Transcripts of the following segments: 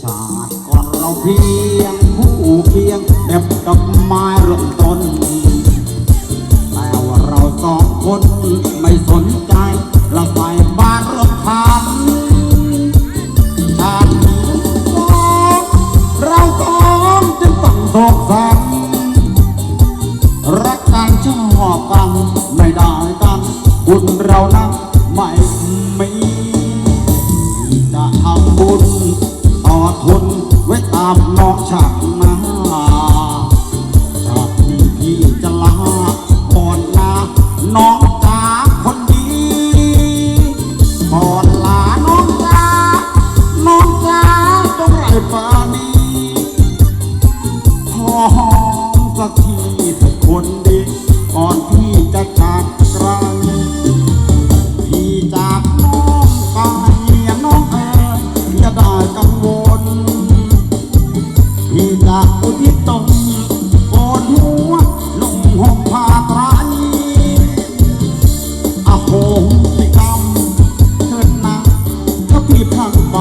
ชาติก่อนเราเพียงผู้เพียงเด็บดอกไม้เริ่มต้นแต่ว่าเราสองคนไม่สน บุญเรานะไม่มีจะทำบุญต่อทุนไว้ตามนองชาติหนาชาตินี้พี่จะลาก่อนลาน้องจ๋าคนดีก่อนลาน้องจ๋าน้องจ๋าจงไรปานีขอหอมสักทีเถิดคนดีก่อนากอุทิศตนโกนหัวลงห่มผ้าไตรอาโหสิกรรมเถิดนะถ้าพี่พังไป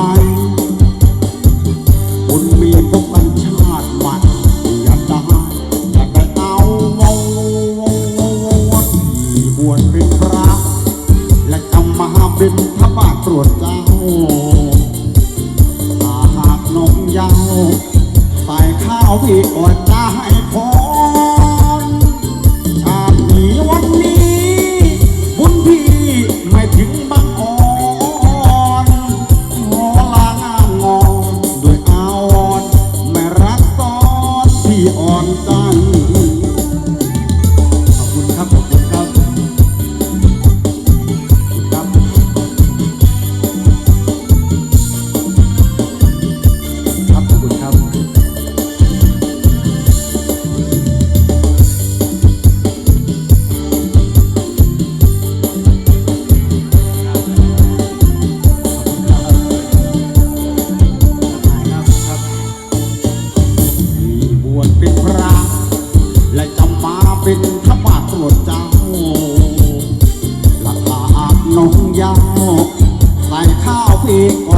คุณมีพวกกันชาติใหม่อยากได้อยากได้เอาวงที่บวชเป็นพระและกำมหาบินทบาทตรวจเจ้าหากน้องยาว พี่อด ยาวใส่ข้าวพีก